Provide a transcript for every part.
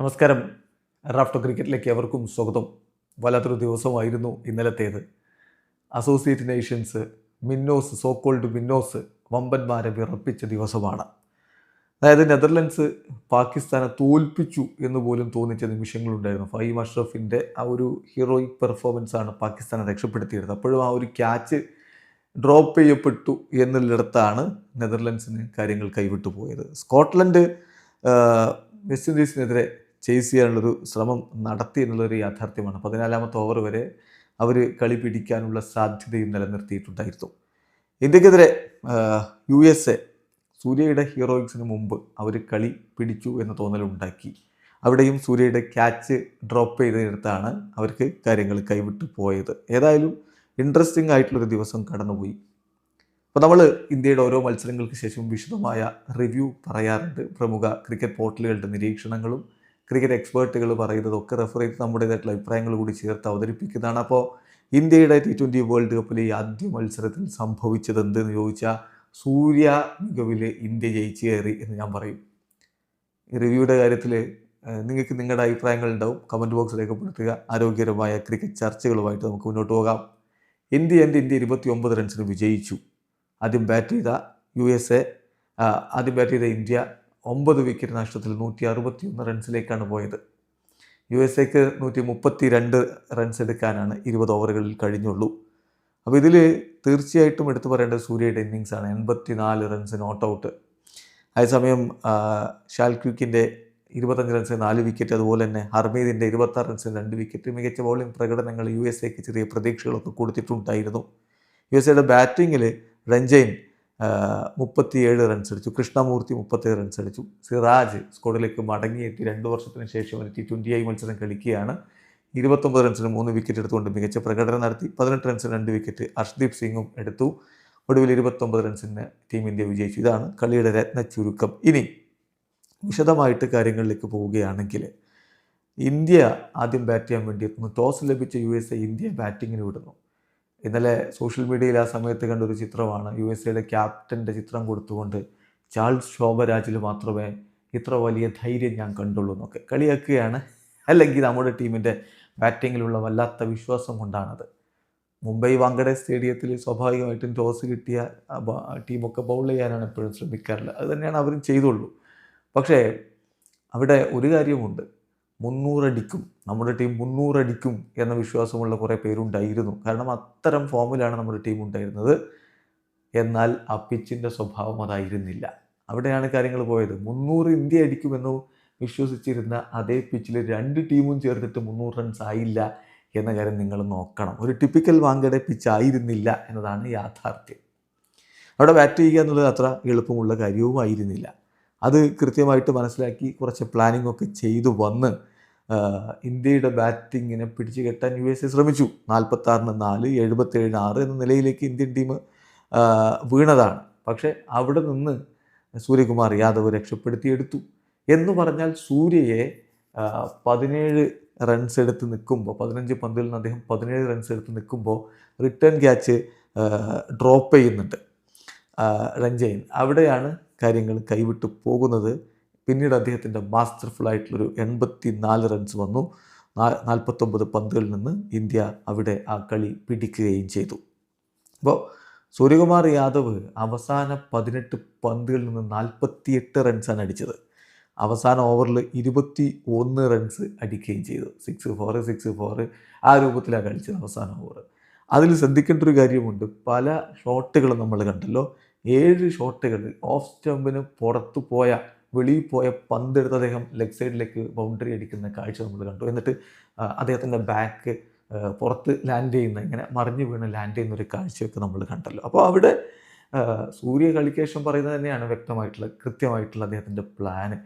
നമസ്കാരം. റാഫ്റ്റോ ക്രിക്കറ്റിലേക്ക് എവർക്കും സ്വാഗതം. വല്ലാത്തൊരു ദിവസമായിരുന്നു ഇന്നലത്തേത്. Associate nations minnows so called minnows വമ്പന്മാരെ വിറപ്പിച്ച ദിവസമാണ്. അതായത് നെതർലൻഡ്സ് പാകിസ്ഥാനെ തോൽപ്പിച്ചു എന്ന് പോലും തോന്നിച്ച നിമിഷങ്ങളുണ്ടായിരുന്നു. ഫഹീം അഷ്റഫിന്റെ ആ ഒരു ഹീറോയിക് പെർഫോമൻസ് ആണ് പാകിസ്ഥാനെ രക്ഷപ്പെടുത്തിയത് അപ്പോഴും ആ ഒരു ക്യാച്ച് ഡ്രോപ്പ് ചെയ്യപ്പെട്ടു എന്നുള്ളിടത്താണ് നെതർലൻഡ്സിന് കാര്യങ്ങൾ കൈവിട്ടു പോയത് സ്കോട്ട്ലൻഡ് വെസ്റ്റ് ഇൻഡീസിനെതിരെ ചേസ് ചെയ്യാനുള്ളൊരു ശ്രമം നടത്തി എന്നുള്ളൊരു യാഥാർത്ഥ്യമാണ്. പതിനാലാമത്തെ ഓവർ വരെ അവർ കളി പിടിക്കാനുള്ള സാധ്യതയും നിലനിർത്തിയിട്ടുണ്ടായിരുന്നു. ഇന്ത്യക്കെതിരെ യു എസ് എ സൂര്യയുടെ ഹീറോയിക്സിന് മുമ്പ് അവർ കളി പിടിച്ചു എന്ന തോന്നലുണ്ടാക്കി. അവിടെയും സൂര്യയുടെ ക്യാച്ച് ഡ്രോപ്പ് ചെയ്തെടുത്താണ് അവർക്ക് കാര്യങ്ങൾ കൈവിട്ട് പോയത്. ഏതായാലും ഇൻട്രസ്റ്റിംഗ് ആയിട്ടുള്ളൊരു ദിവസം കടന്നുപോയി. അപ്പോൾ നമ്മൾ ഇന്ത്യയുടെ ഓരോ മത്സരങ്ങൾക്ക് ശേഷം വിശദമായ റിവ്യൂ പറയാറുണ്ട്. പ്രമുഖ ക്രിക്കറ്റ് പോർട്ടലുകളുടെ നിരീക്ഷണങ്ങളും ക്രിക്കറ്റ് എക്സ്പേർട്ടുകൾ പറയുന്നതൊക്കെ റെഫർ ചെയ്ത് നമ്മുടേതായിട്ടുള്ള അഭിപ്രായങ്ങൾ കൂടി ചേർത്ത് അവതരിപ്പിക്കുന്നതാണ്. അപ്പോൾ ഇന്ത്യയുടെ ടി ട്വന്റി വേൾഡ് കപ്പിലെ ഈ ആദ്യ മത്സരത്തിൽ സംഭവിച്ചത് എന്തെന്ന് ചോദിച്ചാൽ സൂര്യ മികവിൽ ഇന്ത്യ ജയിച്ചു കയറി എന്ന് ഞാൻ പറയും. ഈ റിവ്യൂയുടെ കാര്യത്തിൽ നിങ്ങൾക്ക് നിങ്ങളുടെ അഭിപ്രായങ്ങൾ ഉണ്ടാവും. കമന്റ് ബോക്സ് രേഖപ്പെടുത്തുക. ആരോഗ്യകരമായ ക്രിക്കറ്റ് ചർച്ചകളുമായിട്ട് നമുക്ക് മുന്നോട്ട് പോകാം. ഇന്ത്യ എന്റെ ഇന്ത്യ ഇരുപത്തി ഒമ്പത് റൺസിന് വിജയിച്ചു. ആദ്യം ബാറ്റ് ചെയ്ത യു എസ് എ ആദ്യം ബാറ്റ് ചെയ്ത ഇന്ത്യ ഒമ്പത് വിക്കറ്റ് നഷ്ടത്തിൽ നൂറ്റി അറുപത്തി ഒന്ന് റൺസിലേക്കാണ് പോയത്. യു എസ് എക്ക് നൂറ്റി മുപ്പത്തി രണ്ട് റൺസ് എടുക്കാനാണ് ഇരുപത് ഓവറുകളിൽ കഴിഞ്ഞുള്ളൂ. അപ്പോൾ ഇതിൽ തീർച്ചയായിട്ടും എടുത്തു പറയേണ്ടത് സൂര്യയുടെ ഇന്നിങ്സാണ് എൺപത്തി നാല് റൺസ് നോട്ട് ഔട്ട് അതേസമയം ഷാൽക്യൂക്കിന്റെ ഇരുപത്തഞ്ച് റൺസ് നാല് വിക്കറ്റ് അതുപോലെ തന്നെ ഹർമീദിന്റെ ഇരുപത്താറ് റൺസിന് രണ്ട് വിക്കറ്റ് മികച്ച ബൗളിംഗ് പ്രകടനങ്ങൾ യു എസ് എക്ക് ചെറിയ പ്രതീക്ഷകളൊക്കെ കൊടുത്തിട്ടുണ്ടായിരുന്നു. യു എസ് എയുടെ ബാറ്റിങ്ങിൽ രഞ്ജൈൻ മുപ്പത്തിയേഴ് റൺസ് അടിച്ചു. കൃഷ്ണമൂർത്തി മുപ്പത്തേഴ് റൺസ് അടിച്ചു. സിറാജ് സ്കോഡിലേക്ക് മടങ്ങിയെത്തി രണ്ട് വർഷത്തിന് ശേഷം ഒരു ടി ട്വന്റി ഐ മത്സരം കളിക്കുകയാണ്. ഇരുപത്തൊമ്പത് റൺസിന് മൂന്ന് വിക്കറ്റ് എടുത്തുകൊണ്ട് മികച്ച പ്രകടനം നടത്തി. പതിനെട്ട് റൺസിന് രണ്ട് വിക്കറ്റ് അർഷ്ദീപ് സിംഗും എടുത്തു. ഒടുവിൽ ഇരുപത്തൊമ്പത് റൺസിന് ടീം ഇന്ത്യ വിജയിച്ചു. ഇതാണ് കളിയുടെ രത്ന ചുരുക്കം. ഇനി വിശദമായിട്ട് കാര്യങ്ങളിലേക്ക് പോവുകയാണെങ്കിൽ ഇന്ത്യ ആദ്യം ബാറ്റ് ചെയ്യാൻ വേണ്ടി എത്തുന്നു ടോസ് ലഭിച്ച യു എസ് എ ഇന്ത്യ ബാറ്റിങ്ങിന് വിടുന്നു. ഇന്നലെ സോഷ്യൽ മീഡിയയിൽ ആ സമയത്ത് കണ്ട ഒരു ചിത്രമാണ് യു എസ് എയുടെ ക്യാപ്റ്റന്റെ ചിത്രം കൊടുത്തുകൊണ്ട് ചാൾസ് ശോഭരാജിൽ മാത്രമേ ഇത്ര വലിയ ധൈര്യം ഞാൻ കണ്ടുള്ളൂ എന്നൊക്കെ കളിയാക്കുകയാണ്. അല്ലെങ്കിൽ നമ്മുടെ ടീമിന്റെ ബാറ്റിങ്ങിലുള്ള വല്ലാത്ത വിശ്വാസം കൊണ്ടാണത്. മുംബൈ വാങ്കഡെ സ്റ്റേഡിയത്തിൽ സ്വാഭാവികമായിട്ടും ടോസ് കിട്ടിയ ടീമൊക്കെ ബൗൾ ചെയ്യാനാണ് എപ്പോഴും ശ്രമിക്കാറുള്ളത്. അത് തന്നെയാണ് അവരും ചെയ്തുള്ളൂ. പക്ഷേ അവിടെ ഒരു കാര്യമുണ്ട് മുന്നൂറടിക്കും നമ്മുടെ ടീം മുന്നൂറടിക്കും എന്ന വിശ്വാസമുള്ള കുറേ പേരുണ്ടായിരുന്നു. കാരണം അത്തരം ഫോമിലാണ് നമ്മുടെ ടീം ഉണ്ടായിരുന്നത്. എന്നാൽ ആ പിച്ചിന്റെ സ്വഭാവം അതായിരുന്നില്ല. അവിടെയാണ് കാര്യങ്ങൾ പോയത്. മുന്നൂറ് ഇന്ത്യ അടിക്കുമെന്ന് വിശ്വസിച്ചിരുന്ന അതേ പിച്ചിൽ രണ്ട് ടീമും ചേർത്തിട്ട് മുന്നൂറ് റൺസ് ആയില്ല എന്ന കാര്യം നിങ്ങൾ നോക്കണം. ഒരു ടിപ്പിക്കൽ വാങ്കയുടെ പിച്ച് ആയിരുന്നില്ല എന്നതാണ് യാഥാർത്ഥ്യം. അവിടെ ബാറ്റ് ചെയ്യുക എന്നുള്ളത് അത്ര എളുപ്പമുള്ള കാര്യവുമായിരുന്നില്ല. അത് കൃത്യമായിട്ട് മനസ്സിലാക്കി കുറച്ച് പ്ലാനിംഗ് ഒക്കെ ചെയ്തു വന്ന് ഇന്ത്യയുടെ ബാറ്റിങ്ങിനെ പിടിച്ചു കെട്ടാൻ യു എസ് എ ശ്രമിച്ചു. നാൽപ്പത്താറിന് നാല് എഴുപത്തേഴിന് ആറ് എന്ന നിലയിലേക്ക് ഇന്ത്യൻ ടീം വീണതാണ്. പക്ഷേ അവിടെ നിന്ന് സൂര്യകുമാർ യാദവ് രക്ഷപ്പെടുത്തിയെടുത്തു. എന്ന് പറഞ്ഞാൽ സൂര്യയെ പതിനേഴ് റൺസ് എടുത്ത് നിൽക്കുമ്പോൾ പതിനഞ്ച് പന്തിൽ നിന്ന് അദ്ദേഹം പതിനേഴ് റൺസ് എടുത്ത് നിൽക്കുമ്പോൾ റിട്ടേൺ ക്യാച്ച് ഡ്രോപ്പ് ചെയ്യുന്നുണ്ട് ആ, രഞ്ജയൻ. അവിടെയാണ് കാര്യങ്ങൾ കൈവിട്ട് പോകുന്നത്. പിന്നീട് അദ്ദേഹത്തിന്റെ മാസ്റ്റർഫുൾ ആയിട്ടുള്ളൊരു എൺപത്തി നാല് റൺസ് വന്നു നാൽപ്പത്തൊമ്പത് പന്തുകളിൽ നിന്ന് ഇന്ത്യ അവിടെ ആ കളി പിടിക്കുകയും ചെയ്തു. അപ്പോൾ സൂര്യകുമാർ യാദവ് അവസാന പതിനെട്ട് പന്തുകളിൽ നിന്ന് നാൽപ്പത്തിയെട്ട് റൺസാണ് അടിച്ചത്. അവസാന ഓവറിൽ ഇരുപത്തി ഒന്ന് റൺസ് അടിക്കുകയും ചെയ്തു. സിക്സ് ഫോർ സിക്സ് ഫോർ ആ രൂപത്തിലാണ് കളിച്ചത് അവസാന ഓവർ അതിൽ ശ്രദ്ധിക്കേണ്ട ഒരു കാര്യമുണ്ട്. പല ഷോട്ടുകളും നമ്മൾ കണ്ടല്ലോ. ഏഴ് ഷോട്ടുകൾ ഓഫ് സ്റ്റമ്പിന് പുറത്തു പോയ വെളിയിൽ പോയ പന്തെടുത്ത് അദ്ദേഹം ലെഗ് സൈഡിലേക്ക് ബൗണ്ടറി അടിക്കുന്ന കാഴ്ച നമ്മൾ കണ്ടു. എന്നിട്ട് അദ്ദേഹത്തിന്റെ ബാക്ക് പുറത്ത് ലാൻഡ് ചെയ്യുന്ന ഇങ്ങനെ മറിഞ്ഞു വീണ് ലാൻഡ് ചെയ്യുന്ന ഒരു കാഴ്ചയൊക്കെ നമ്മൾ കണ്ടല്ലോ. അപ്പോൾ അവിടെ സൂര്യ കളിക്കേഷം പറയുന്നത് തന്നെയാണ് വ്യക്തമായിട്ടുള്ള കൃത്യമായിട്ടുള്ള അദ്ദേഹത്തിന്റെ പ്ലാന്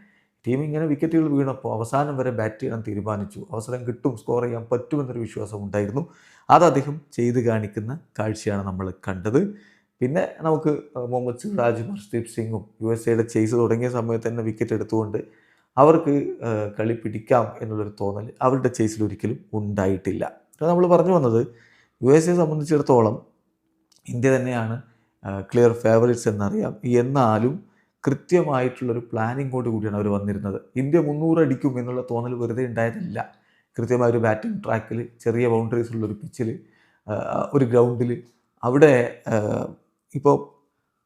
ടീം ഇങ്ങനെ വിക്കറ്റുകൾ വീണപ്പോൾ അവസാനം വരെ ബാറ്റ് ചെയ്യാൻ തീരുമാനിച്ചു. അവസരം കിട്ടും സ്കോർ ചെയ്യാൻ പറ്റുമെന്നൊരു വിശ്വാസം ഉണ്ടായിരുന്നു. അത് അദ്ദേഹം ചെയ്ത് കാണിക്കുന്ന കാഴ്ചയാണ് നമ്മൾ കണ്ടത്. പിന്നെ നമുക്ക് മുഹമ്മദ് സിറാജ് ഹർഷ്ദീപ് സിംഗും യു എസ് എയുടെ ചെയ്സ് തുടങ്ങിയ സമയത്ത് തന്നെ വിക്കറ്റ് എടുത്തുകൊണ്ട് അവർക്ക് കളി പിടിക്കാം എന്നുള്ളൊരു തോന്നൽ അവരുടെ ചേസിൽ ഒരിക്കലും ഉണ്ടായിട്ടില്ല. നമ്മൾ പറഞ്ഞു വന്നത് യു എസ് എ സംബന്ധിച്ചിടത്തോളം ഇന്ത്യ തന്നെയാണ് ക്ലിയർ ഫേവറേറ്റ്സ് എന്നറിയാം. എന്നാലും കൃത്യമായിട്ടുള്ളൊരു പ്ലാനിങ്ങോട് കൂടിയാണ് അവർ വന്നിരുന്നത്. ഇന്ത്യ മുന്നൂറ് അടിക്കും എന്നുള്ള തോന്നൽ വെറുതെ ഉണ്ടായതില്ല. കൃത്യമായ ഒരു ബാറ്റിംഗ് ട്രാക്കിൽ ചെറിയ ബൗണ്ടറീസ് ഉള്ളൊരു പിച്ചിൽ ഒരു ഗ്രൗണ്ടിൽ അവിടെ ഇപ്പോൾ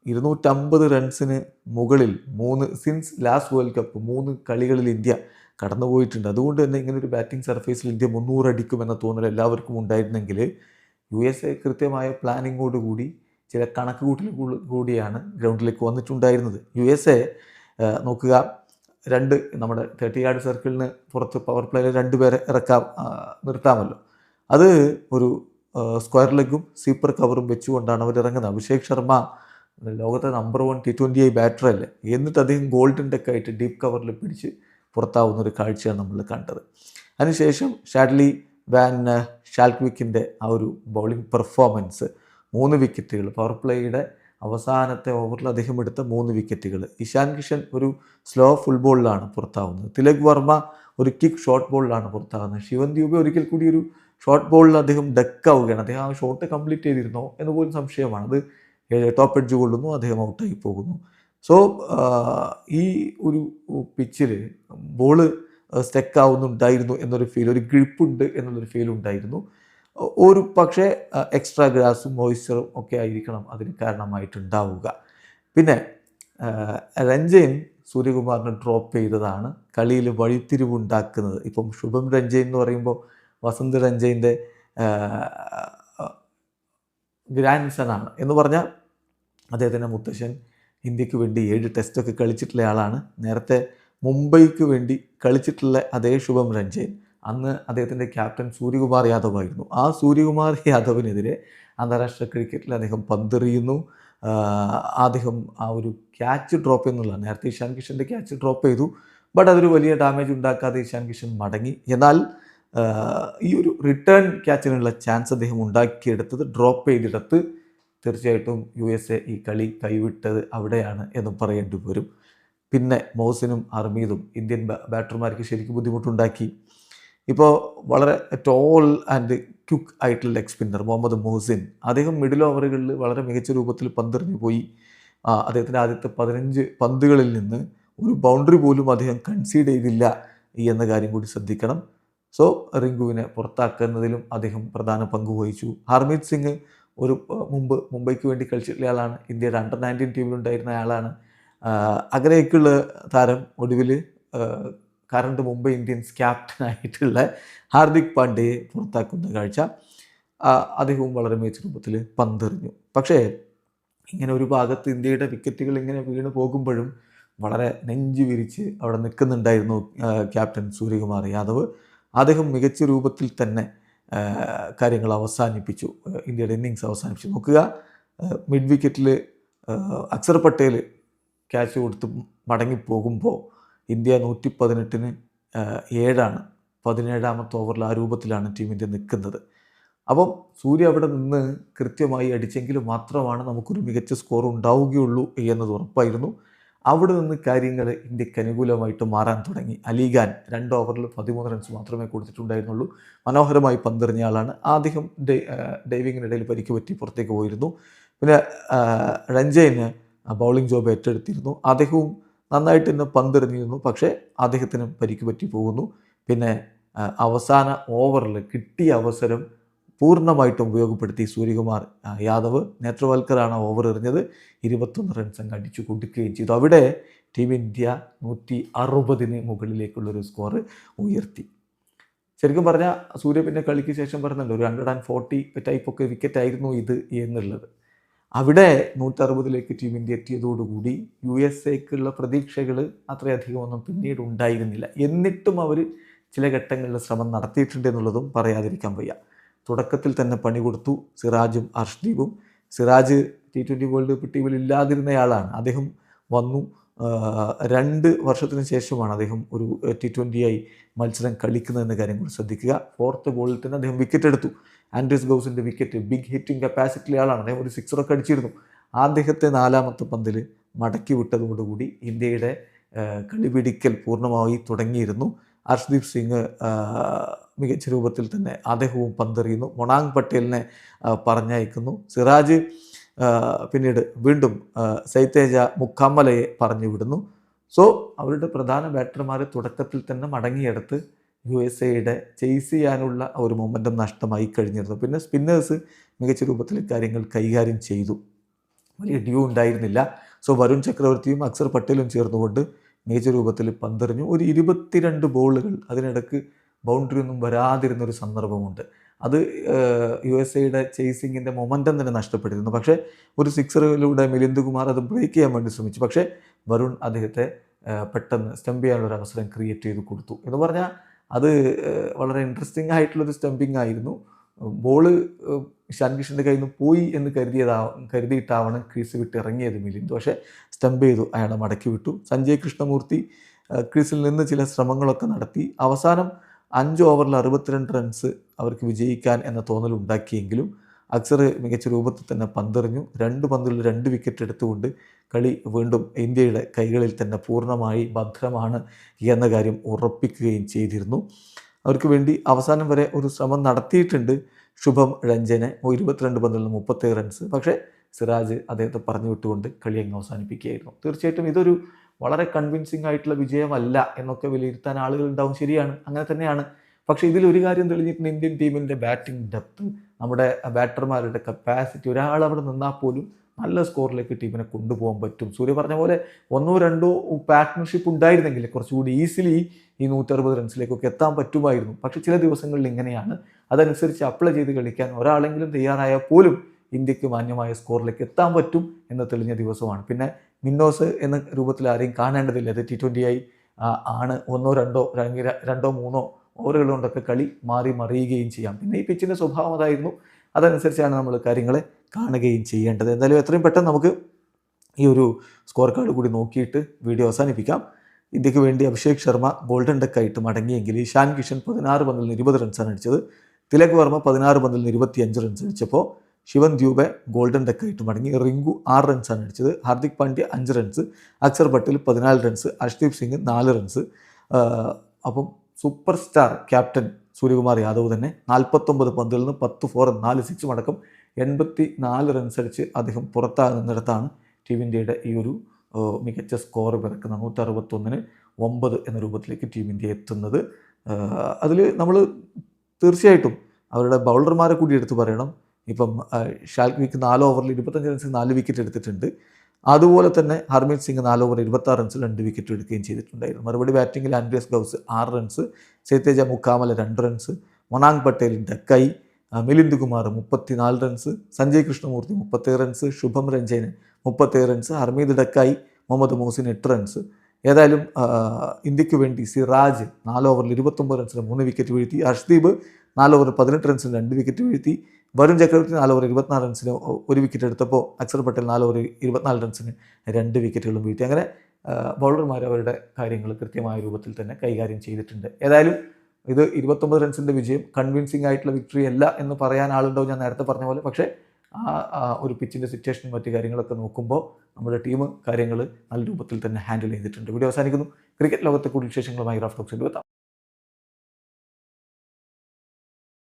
ഇരുന്നൂറ്റമ്പത് റൺസിന് മുകളിൽ മൂന്ന് സിൻസ് ലാസ്റ്റ് വേൾഡ് കപ്പ് മൂന്ന് കളികളിൽ ഇന്ത്യ കടന്നുപോയിട്ടുണ്ട് അതുകൊണ്ട് തന്നെ ഇങ്ങനെ ഒരു ബാറ്റിംഗ് സർഫേസിൽ ഇന്ത്യ മുന്നൂറ് അടിക്കുമെന്ന തോന്നൽ എല്ലാവർക്കും ഉണ്ടായിരുന്നെങ്കിൽ യു എസ് എ കൃത്യമായ പ്ലാനിങ്ങോട് കൂടി ചില കണക്ക് കൂട്ടൽ കൂടിയാണ് ഗ്രൗണ്ടിലേക്ക് വന്നിട്ടുണ്ടായിരുന്നത്. യു എസ് എ നോക്കുക രണ്ട് നമ്മുടെ തേർട്ടി യാർഡ് സർക്കിളിന് പുറത്ത് പവർ പ്ലേയിൽ രണ്ട് പേരെ ഇറക്കാം നിർത്താമല്ലോ. അത് ഒരു സ്ക്വയർ ലെഗും സീപ്പർ കവറും വെച്ചുകൊണ്ടാണ് അവർ ഇറങ്ങുന്നത്. അഭിഷേക് ശർമ്മ ലോകത്തെ number one T twenty I batter അല്ലേ? എന്നിട്ട് അദ്ദേഹം ഗോൾഡൻ ടെക്ക് ആയിട്ട് ഡീപ്പ് കവറിൽ പിടിച്ച് പുറത്താവുന്ന ഒരു കാഴ്ചയാണ് നമ്മൾ കണ്ടത്. അതിനുശേഷം ഷാഡ്ലി വാൻ ഷാൽക്വിക്കിന്റെ ആ ഒരു ബൗളിംഗ് പെർഫോമൻസ് മൂന്ന് വിക്കറ്റുകൾ പവർ പ്ലേയുടെ അവസാനത്തെ ഓവറിൽ അദ്ദേഹം എടുത്ത മൂന്ന് വിക്കറ്റുകൾ ഇഷാൻ കിഷൻ ഒരു സ്ലോ ഫുൾ ബോളിലാണ് പുറത്താവുന്നത്. തിലക് വർമ്മ ഒരു കിക്ക് ഷോർട്ട് ബോളിലാണ് പുറത്താകുന്നത് ശിവൻ ദ്യൂബെ ഒരിക്കൽ കൂടി ഒരു ഷോർട്ട് ബോളിൽ അദ്ദേഹം ഡക്കാവുകയാണ് അദ്ദേഹം ആ ഷോട്ട് കംപ്ലീറ്റ് ചെയ്തിരുന്നോ എന്ന് പോലും സംശയമാണ്. അത് ടോപ്പ് എഡ്ജ് കൊള്ളുന്നു അദ്ദേഹം ഔട്ടായി പോകുന്നു. സോ ഈ ഒരു പിച്ചിൽ ബോൾ സ്റ്റെക്ക് ആവുന്നുണ്ടായിരുന്നു എന്നൊരു ഫീൽ ഒരു ഗ്രിപ്പുണ്ട് എന്നുള്ളൊരു ഫീൽ ഉണ്ടായിരുന്നു. ഒരു പക്ഷേ എക്സ്ട്രാ ഗ്രാസും മോയ്സ്ചറും ഒക്കെ ആയിരിക്കണം അതിന് കാരണമായിട്ടുണ്ടാവുക. പിന്നെ രഞ്ജയൻ സൂര്യകുമാറിനെ ഡ്രോപ്പ് ചെയ്തതാണ്. കളിയിൽ വഴിത്തിരിവുണ്ടാക്കുന്നത്. ഇപ്പം ശുഭം രഞ്ജയൻ എന്ന് പറയുമ്പോൾ വസന്ത് രഞ്ജയിന്റെ ഗ്രാൻഡ് സണാണ് എന്ന് പറഞ്ഞാൽ അദ്ദേഹത്തിന്റെ മുത്തശ്ശൻ ഇന്ത്യയ്ക്ക് വേണ്ടി ഏഴ് ടെസ്റ്റൊക്കെ കളിച്ചിട്ടുള്ള ആളാണ്. നേരത്തെ മുംബൈക്ക് വേണ്ടി കളിച്ചിട്ടുള്ള അതേ ശുഭം രഞ്ജയൻ അന്ന് അദ്ദേഹത്തിന്റെ ക്യാപ്റ്റൻ സൂര്യകുമാർ യാദവ് ആയിരുന്നു. ആ സൂര്യകുമാർ യാദവിനെതിരെ അന്താരാഷ്ട്ര ക്രിക്കറ്റിൽ അദ്ദേഹം പന്തെറിയുന്നു. അദ്ദേഹം ആ ഒരു ക്യാച്ച് ഡ്രോപ്പ് എന്നുള്ള നേരത്തെ ഇഷാൻ കിഷന്റെ ക്യാച്ച് ഡ്രോപ്പ് ചെയ്തു. ബട്ട് അതൊരു വലിയ ഡാമേജ് ഉണ്ടാക്കാതെ ഇഷാൻ കിഷൻ മടങ്ങി. എന്നാൽ ഈ ഒരു റിട്ടേൺ ക്യാച്ചിനുള്ള ചാൻസ് അദ്ദേഹം ഉണ്ടാക്കിയെടുത്തത് ഡ്രോപ്പ് ചെയ്തെടുത്ത് തീർച്ചയായിട്ടും യു എസ് എ ഈ കളി കൈവിട്ടത് അവിടെയാണ് എന്ന് പറയേണ്ടി വരും. പിന്നെ മോസിനും അർമീദും ഇന്ത്യൻ ബാറ്റർമാർക്ക് ശരിക്കും ബുദ്ധിമുട്ടുണ്ടാക്കി. ഇപ്പോൾ വളരെ ടോൾ ആൻഡ് ക്യുക്ക് ആയിട്ടുള്ള ലെഗ് സ്പിന്നർ മുഹമ്മദ് മോസിൻ അദ്ദേഹം മിഡിൽ ഓവറുകളിൽ വളരെ മികച്ച രൂപത്തിൽ പന്തെറിഞ്ഞു പോയി. അദ്ദേഹത്തിന്റെ ആദ്യത്തെ പതിനഞ്ച് പന്തുകളിൽ നിന്ന് ഒരു ബൗണ്ടറി പോലും അദ്ദേഹം കൺസീഡ് ചെയ്തില്ല എന്ന കാര്യം കൂടി ശ്രദ്ധിക്കണം. സോ റിങ്കുവിനെ പുറത്താക്കുന്നതിലും അദ്ദേഹം പ്രധാന പങ്ക് വഹിച്ചു. ഹർമീത് സിംഗ് ഒരു മുമ്പ് മുംബൈക്ക് വേണ്ടി കളിച്ചിട്ടുള്ള ആളാണ്. ഇന്ത്യയുടെ അണ്ടർ നയന്റീൻ ടീമിലുണ്ടായിരുന്ന ആളാണ്. അങ്ങനെയൊക്കെയുള്ള താരം ഒടുവിൽ കറണ്ട് മുംബൈ ഇന്ത്യൻസ് ക്യാപ്റ്റനായിട്ടുള്ള ഹാർദിക് പാണ്ഡ്യയെ പുറത്താക്കുന്ന കാഴ്ച അദ്ദേഹവും വളരെ മികച്ച രൂപത്തിൽ പന്തെറിഞ്ഞു. പക്ഷേ ഇങ്ങനെ ഒരു ഭാഗത്ത് ഇന്ത്യയുടെ വിക്കറ്റുകൾ ഇങ്ങനെ വീണ് പോകുമ്പോഴും വളരെ നെഞ്ചു വിരിച്ച് അവിടെ നിൽക്കുന്നുണ്ടായിരുന്നു ക്യാപ്റ്റൻ സൂര്യകുമാർ യാദവ്. അദ്ദേഹം മികച്ച രൂപത്തിൽ തന്നെ കാര്യങ്ങൾ അവസാനിപ്പിച്ചു. ഇന്ത്യയുടെ ഇന്നിങ്സ് അവസാനിപ്പിച്ചു. നോക്കുക മിഡ് വിക്കറ്റിൽ അക്സർ പട്ടേൽ ക്യാച്ച് കൊടുത്ത് മടങ്ങിപ്പോകുമ്പോൾ ഇന്ത്യ നൂറ്റി പതിനെട്ടിന് ഏഴാണ്. പതിനേഴാമത്തെ ഓവറിൽ ആ രൂപത്തിലാണ് ടീം ഇന്ത്യ നിൽക്കുന്നത്. അപ്പം സൂര്യ അവിടെ നിന്ന് കൃത്യമായി അടിച്ചെങ്കിൽ മാത്രമാണ് നമുക്കൊരു മികച്ച സ്കോർ ഉണ്ടാവുകയുള്ളൂ എന്നത് ഉറപ്പായിരുന്നു. അവിടെ നിന്ന് കാര്യങ്ങൾ ഇന്ത്യയ്ക്ക് അനുകൂലമായിട്ട് മാറാൻ തുടങ്ങി. അലിഖാൻ രണ്ട് ഓവറിൽ പതിമൂന്ന് റൺസ് മാത്രമേ കൊടുത്തിട്ടുണ്ടായിരുന്നുള്ളൂ. മനോഹരമായി പന്തെറിഞ്ഞ ആളാണ്. ആദ്യം ഡൈവിങ്ങിനിടയിൽ പരിക്ക് പറ്റി പുറത്തേക്ക് പോയിരുന്നു. പിന്നെ രഞ്ജയിന് ബൗളിംഗ് ജോബ് ഏറ്റെടുത്തിരുന്നു. അദ്ദേഹവും നന്നായിട്ട് തന്നെ പന്തെറിഞ്ഞിരുന്നു. പക്ഷേ അദ്ദേഹത്തിന് പരിക്ക് പറ്റി പോകുന്നു. പിന്നെ അവസാന ഓവറിൽ കിട്ടിയ അവസരം പൂർണമായിട്ടും ഉപയോഗപ്പെടുത്തി സൂര്യകുമാർ യാദവ് നേത്രവൽക്കറാണ് ഓവർ എറിഞ്ഞത്. ഇരുപത്തൊന്ന് റൺസ് അങ്ങ് അടിച്ചു കൊടുക്കുകയും ചെയ്തു. അവിടെ ടീം ഇന്ത്യ നൂറ്റി അറുപതിന് മുകളിലേക്കുള്ളൊരു സ്കോർ ഉയർത്തി. ശരിക്കും പറഞ്ഞാൽ സൂര്യ പിന്നെ കളിക്ക് ശേഷം പറഞ്ഞല്ലോ ഒരു ഹൺഡ്രഡ് ആൻഡ് ഫോർട്ടി ടൈപ്പൊക്കെ വിക്കറ്റ് ആയിരുന്നു ഇത് എന്നുള്ളത്. അവിടെ നൂറ്ററുപതിലേക്ക് ടീം ഇന്ത്യ എത്തിയതോടുകൂടി യു എസ് എക്കുള്ള പ്രതീക്ഷകൾ അത്രയധികം ഒന്നും പിന്നീട് ഉണ്ടായിരുന്നില്ല. എന്നിട്ടും അവർ ചില ഘട്ടങ്ങളിൽ ശ്രമം നടത്തിയിട്ടുണ്ട് എന്നുള്ളതും പറയാതിരിക്കാൻ വയ്യ. തുടക്കത്തിൽ തന്നെ പണി കൊടുത്തു. സിറാജും അർഷ്ദീപും. Siraj T twenty world cup ടീമിൽ ഇല്ലാതിരുന്നയാളാണ്. അദ്ദേഹം വന്നു. രണ്ട് വർഷത്തിന് ശേഷമാണ് അദ്ദേഹം ഒരു ടി ട്വന്റിയായി മത്സരം കളിക്കുന്നതെന്ന കാര്യം കൂടി ശ്രദ്ധിക്കുക. ഫോർത്ത് ബോളിൽ തന്നെ അദ്ദേഹം വിക്കറ്റ് എടുത്തു. ആൻഡ്രീസ് ഗൗസിന്റെ വിക്കറ്റ് ബിഗ് ഹിറ്റിംഗ് കപ്പാസിറ്റിയുള്ള ആളാണ്. അദ്ദേഹം ഒരു സിക്സറൊക്കെ അടിച്ചിരുന്നു. അദ്ദേഹത്തെ നാലാമത്തെ പന്തിൽ മടക്കി വിട്ടതോടുകൂടി ഇന്ത്യയുടെ കളിപിടിക്കൽ പൂർണമായി തുടങ്ങിയിരുന്നു. അർഷ്ദീപ് സിംഗ് മികച്ച രൂപത്തിൽ തന്നെ അദ്ദേഹവും പന്തെറിയുന്നു. മൊണാങ് പട്ടേലിനെ പറഞ്ഞയക്കുന്നു. സിറാജ് പിന്നീട് വീണ്ടും സൈത്തേജ സൈതേജ മുക്കാമലയെ പറഞ്ഞു വിടുന്നു. സോ അവരുടെ പ്രധാന ബാറ്റർമാർ തുടക്കത്തിൽ തന്നെ മടങ്ങിയെടുത്ത് യു എസ് എയുടെ ചെയ്സ് ചെയ്യാനുള്ള ഒരു മൊമെന്റം നഷ്ടമായി കഴിഞ്ഞിരുന്നു. പിന്നെ സ്പിന്നേഴ്സ് മികച്ച രൂപത്തിൽ കാര്യങ്ങൾ കൈകാര്യം ചെയ്തു. വലിയ ഡ്യൂ ഉണ്ടായിരുന്നില്ല. സോ വരുൺ ചക്രവർത്തിയും അക്സർ പട്ടേലും ചേർന്നുകൊണ്ട് മികച്ച രൂപത്തിൽ പന്തെറിഞ്ഞു. ഒരു ഇരുപത്തിരണ്ട് ബോളുകൾ അതിനിടക്ക് ബൗണ്ടറി ഒന്നും വരാതിരുന്നൊരു സന്ദർഭമുണ്ട്. അത് യു എസ് എയുടെ ചേസിങ്ങിന്റെ മൊമെന്റം തന്നെ നഷ്ടപ്പെട്ടിരുന്നു. പക്ഷേ ഒരു സിക്സറിലൂടെ മിലിന്ദ് കുമാർ അത് ബ്രേക്ക് ചെയ്യാൻ വേണ്ടി ശ്രമിച്ചു. പക്ഷേ വരുൺ അദ്ദേഹത്തെ പെട്ടെന്ന് സ്റ്റംപ് ചെയ്യാനുള്ള ഒരു അവസരം ക്രിയേറ്റ് ചെയ്ത് കൊടുത്തു. എന്ന് പറഞ്ഞാൽ അത് വളരെ ഇൻട്രസ്റ്റിംഗ് ആയിട്ടുള്ളൊരു സ്റ്റംപിംഗ് ആയിരുന്നു. ബോൾ ഷാൻ കിഷന്റെ കയ്യിൽ നിന്ന് പോയി എന്ന് കരുതിയതാ കരുതിയിട്ടാവണം ക്രീസ് വിട്ട് ഇറങ്ങിയത് മിലിന്ദ്. പക്ഷേ സ്റ്റംപ് ചെയ്തു. അയാളെ മടക്കി വിട്ടു. സഞ്ജയ് കൃഷ്ണമൂർത്തി ക്രീസിൽ നിന്ന് ചില ശ്രമങ്ങളൊക്കെ നടത്തി. അവസാനം അഞ്ച് ഓവറിൽ അറുപത്തിരണ്ട് റൺസ് അവർക്ക് വിജയിക്കാൻ എന്ന തോന്നൽ ഉണ്ടാക്കിയെങ്കിലും അക്സർ മികച്ച രൂപത്തിൽ തന്നെ പന്തെറിഞ്ഞു. രണ്ട് പന്തുകളിൽ രണ്ട് വിക്കറ്റ് എടുത്തുകൊണ്ട് കളി വീണ്ടും ഇന്ത്യയുടെ കൈകളിൽ തന്നെ പൂർണമായി ഭദ്രമാണ് എന്ന കാര്യം ഉറപ്പിക്കുകയും ചെയ്തിരുന്നു. അവർക്ക് വേണ്ടി അവസാനം വരെ ഒരു ശ്രമം നടത്തിയിട്ടുണ്ട് ശുഭം രഞ്ജനെ. ഇരുപത്തിരണ്ട് പന്തുകളിൽ മുപ്പത്തേഴ് റൺസ് പക്ഷേ സിറാജ് അദ്ദേഹത്തെ പറഞ്ഞു വിട്ടുകൊണ്ട് കളി അങ്ങ് അവസാനിപ്പിക്കുകയായിരുന്നു. തീർച്ചയായിട്ടും ഇതൊരു വളരെ കൺവിൻസിംഗ് ആയിട്ടുള്ള വിജയമല്ല എന്നൊക്കെ വിലയിരുത്താൻ ആളുകൾ ഉണ്ടാവും. ശരിയാണ്. അങ്ങനെ തന്നെയാണ്. പക്ഷേ ഇതിൽ ഒരു കാര്യം തെളിഞ്ഞിട്ടുണ്ട്. ഇന്ത്യൻ ടീമിന്റെ ബാറ്റിംഗ് ഡെപ്ത് നമ്മുടെ ബാറ്റർമാരുടെ കപ്പാസിറ്റി ഒരാൾ അവിടെ നിന്നാൽ പോലും നല്ല സ്കോറിലേക്ക് ടീമിനെ കൊണ്ടുപോകാൻ പറ്റും. സൂര്യ പറഞ്ഞ പോലെ ഒന്നോ രണ്ടോ പാർട്ട്ണർഷിപ്പ് ഉണ്ടായിരുന്നെങ്കിൽ കുറച്ചുകൂടി ഈസിലി ഈ നൂറ്ററുപത് റൺസിലേക്കൊക്കെ എത്താൻ പറ്റുമായിരുന്നു. പക്ഷേ ചില ദിവസങ്ങളിൽ ഇങ്ങനെയാണ്. അതനുസരിച്ച് അപ്ലൈ ചെയ്ത് കളിക്കാൻ ഒരാളെങ്കിലും തയ്യാറായാൽ പോലും ഇന്ത്യയ്ക്ക് മാന്യമായ സ്കോറിലേക്ക് എത്താൻ പറ്റും എന്ന് തെളിഞ്ഞ ദിവസമാണ്. പിന്നെ മിന്നോസ് എന്ന രൂപത്തിൽ ആരെയും കാണേണ്ടതില്ല. അത് ടി ട്വന്റി ആയി ആണ്. ഒന്നോ രണ്ടോ രണ്ടോ മൂന്നോ ഓവറുകൾ കൊണ്ടൊക്കെ കളി മാറി മറിയുകയും ചെയ്യാം. പിന്നെ ഈ പിച്ചിന്റെ സ്വഭാവം അതായിരുന്നു. അതനുസരിച്ചാണ് നമ്മൾ കാര്യങ്ങളെ കാണുകയും ചെയ്യേണ്ടത്. എന്തായാലും എത്രയും പെട്ടെന്ന് നമുക്ക് ഈ ഒരു സ്കോർ കാർഡ് കൂടി നോക്കിയിട്ട് വീഡിയോ അവസാനിപ്പിക്കാം. ഇന്ത്യയ്ക്ക് വേണ്ടി അഭിഷേക് ശർമ്മ ഗോൾഡൻ ഡെക്കായിട്ട് മടങ്ങിയെങ്കിൽ ഇഷാൻ കിഷൻ പതിനാറ് പന്തിൽ നിന്ന് ഇരുപത് റൺസാണ് അടിച്ചത്. തിലക് വർമ്മ പതിനാറ് പന്തിൽ നിന്ന് ഇരുപത്തിയഞ്ച് റൺസ് അടിച്ചപ്പോൾ ശിവൻ ദ്യൂബെ ഗോൾഡൻ ഡെക്കായിട്ട് മടങ്ങി. റിങ്കു ആറ് റൺസാണ് അടിച്ചത്. ഹാർദിക് പാണ്ഡ്യ അഞ്ച് റൺസ് അക്ഷർ പട്ടേൽ പതിനാല് റൺസ് അർഷ്ദീപ് സിംഗ് നാല് റൺസ് അപ്പം super star captain Suryakumar Yadav തന്നെ നാൽപ്പത്തൊമ്പത് പന്തിൽ നിന്ന് പത്ത് ഫോർ നാല് സിക്സും അടക്കം എൺപത്തി നാല് റൺസ് അടിച്ച് അദ്ദേഹം പുറത്താകുന്നിടത്താണ് ടീം ഇന്ത്യയുടെ ഈ ഒരു മികച്ച സ്കോർ പിറക്കുന്നത്. നൂറ്റി അറുപത്തൊന്നിന് ഒമ്പത് എന്ന രൂപത്തിലേക്ക് ടീം ഇന്ത്യ എത്തുന്നത്. അതിൽ നമ്മൾ തീർച്ചയായിട്ടും അവരുടെ ബൗളർമാരെ കൂടി എടുത്തു പറയണം. ഇപ്പം ഷാൽക്വിക്ക് നാല് ഓവറിൽ ഇരുപത്തഞ്ച് റൺസിൽ നാല് വിക്കറ്റ് എടുത്തിട്ടുണ്ട്. അതുപോലെ തന്നെ ഹർമീത് സിംഗ് നാല് ഓവർ ഇരുപത്താറ് റൺസിൽ രണ്ട് വിക്കറ്റ് എടുക്കുകയും ചെയ്തിട്ടുണ്ടായിരുന്നു. മറുപടി ബാറ്റിങ്ങിൽ ആൻഡ്രിയസ് ഗൗസ് ആറ് റൺസ് സേത്തേജ മുക്കാമല രണ്ട് റൺസ് മൊനാങ് പട്ടേൽ ഡക്കായി മിലിന്ദ് കുമാർ മുപ്പത്തിനാല് റൺസ് സഞ്ജയ് കൃഷ്ണമൂർത്തി മുപ്പത്തേഴ് റൺസ് ശുഭം രഞ്ജന് മുപ്പത്തേഴ് റൺസ് ഹർമീദ് ഡക്കായി മുഹമ്മദ് മോസിൻ എട്ട് റൺസ്. ഏതായാലും ഇന്ത്യയ്ക്ക് വേണ്ടി സിറാജ് നാല് ഓവറിൽ ഇരുപത്തൊമ്പത് റൺസിന് മൂന്ന് വിക്കറ്റ് വീഴ്ത്തി ഹർഷ്ദീപ് നാല് ഓവർ പതിനെട്ട് റൺസിന് രണ്ട് വിക്കറ്റ് വീഴ്ത്തി വരുൺ ചക്രവർത്തി നാല് ഓവർ ഇരുപത്തിനാല് റൺസിന് ഒരു വിക്കറ്റ് എടുത്തപ്പോൾ അക്സർ പട്ടേൽ നാല് ഓവർ ഇരുപത്തിനാല് റൺസിന് രണ്ട് വിക്കറ്റുകളും വീഴ്ത്തി. അങ്ങനെ ബൗളർമാർ അവരുടെ കാര്യങ്ങൾ കൃത്യമായ രൂപത്തിൽ തന്നെ കൈകാര്യം ചെയ്തിട്ടുണ്ട്. ഏതായാലും ഇത് ഇരുപത്തൊമ്പത് റൺസിന്റെ വിജയം കൺവിൻസിംഗ് ആയിട്ടുള്ള വിക്ടറി അല്ല എന്ന് പറയാൻ ആളുണ്ടാവും ഞാൻ നേരത്തെ പറഞ്ഞ പോലെ. പക്ഷേ ആ ഒരു പിച്ചിന്റെ സിറ്റുവേഷനും മറ്റു കാര്യങ്ങളൊക്കെ നോക്കുമ്പോൾ നമ്മുടെ ടീം കാര്യങ്ങൾ നല്ല രൂപത്തിൽ തന്നെ ഹാൻഡിൽ ചെയ്തിട്ടുണ്ട്. വീഡിയോ അവസാനിക്കുന്നു. ക്രിക്കറ്റ് ലോകത്തെ കൂടുതൽ വിശേഷങ്ങളുമായി റാഫ് ടോക്സിൽ എത്താം